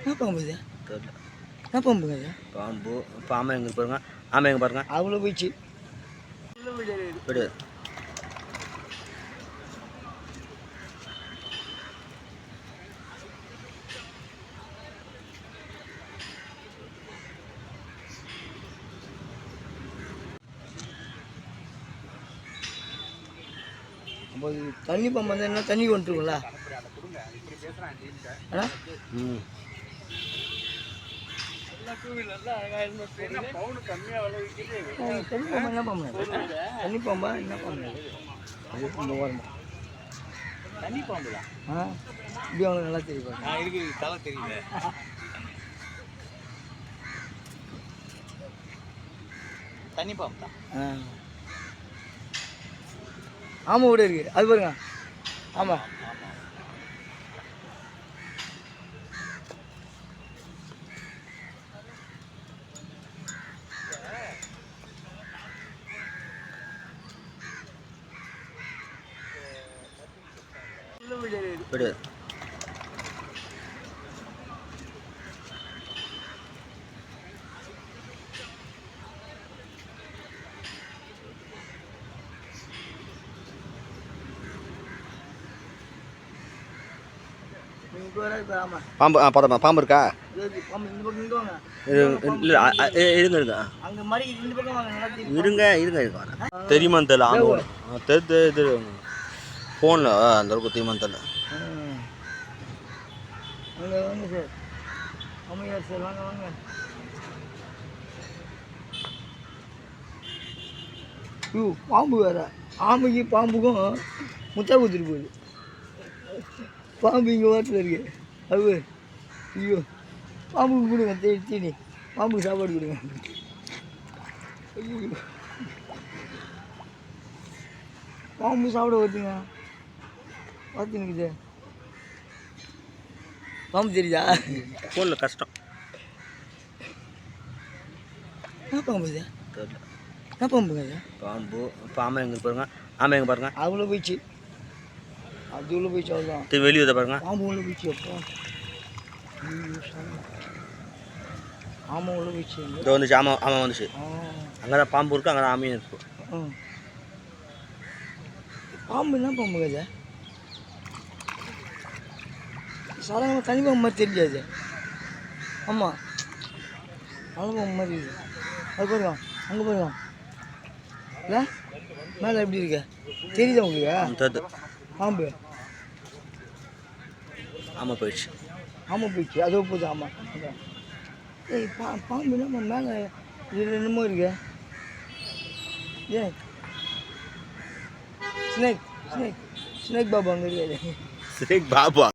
என்ன பாம்பு இது? தெரியல. என்ன பாம்புங்க இது? பாம்பு. பாம்பு எங்கே பாருங்க. ஆமை எங்கே பாருங்க. அவ்வளோ போயிடுச்சு. இது தண்ணி பாம்பு வந்து என்ன? தண்ணி அண்ணா ம். என்ன பாம்பு தண்ணி பாம்பா என்ன பண்ண இந்த ஓரமா தண்ணி பாம்பு தான் ஆ இப்படி அவனுக்கு நல்லா தெரியும் நான் இருக்கு. தலை தெரியல தண்ணி பாம்பு தான் ஆ ஆமாம் கூட இருக்கு அது பாருங்க. ஆமாம் விடு. பாம்பு ஆ பார்த்தா பாம்பு இருக்கா? இருங்க இருங்க தெரியும் இருங்க இருங்க இருங்க தெரியுமான்னு தெரியல ஆ, தெரி தெரி தெரியும் ஃபோனில் அந்தளவுக்கு தீமான் தெரியுமான்னு தெரியல அங்கே வாங்க சார். அம்மையார் சார் வாங்க வாங்க. ஐயோ பாம்பு வேற. ஆமைக்கு பாம்புக்கும் முத்தா குத்துட்டு போகுது. பாம்பு இங்கே ஓரத்தில் இருக்கு. அது ஐயோ பாம்புக்கு கொடுங்க தீ தீனி. பாம்புக்கு சாப்பாடு கொடுங்க. பாம்பு சாப்பிட வருதுங்க. பார்த்துனுக்குது பாம்பு தெரியுதா? ஃபோனில் கஷ்டம். என்ன பாம்பு இது? தெரியல. என்ன பாம்புங்க இது? பாம்பு பாம்பு எங்கே பாருங்க. ஆமை எங்கே பாருங்க. அவ்வளோ போயிடுச்சு. அது உள்ள போயிடுச்சு அவ்வளோதான் திரும்பி வெளியே வந்து பாருங்க. பாம்பு உள்ள போயிடுச்சு அப்பா. ஆமாம் உள்ள போயிடுச்சு இதோ வந்துச்சு ஆமா ஆமா வந்துச்சு. ஆ. அங்கே தான் பாம்பு இருக்குது அங்கே தான் ஆமையும் இருக்கும். பாம்பு என்ன பாம்புங்க இது? சாதாரண தனி பாம்பு மாதிரி தெரியாது. ஆமாம் பாம்பு மாதிரி அது பாருங்க. அங்கே பாருங்க. இல்லை? மேலே எப்படி இருக்கு? தெரியுதா உங்களுக்கு? பாம்பு. ஆமாம் போயிடுச்சு. ஆமாம் போயிடுச்சு. அதோ போகுது ஆமாம். ஏய் பா பாம்பு என்னம்மா மேலே என்னமோ இருக்கு. ஏன் ஸ்னேக் ஸ்னேக் ஸ்னேக் பாபு அங்கே இருக்காது சரி பாபா.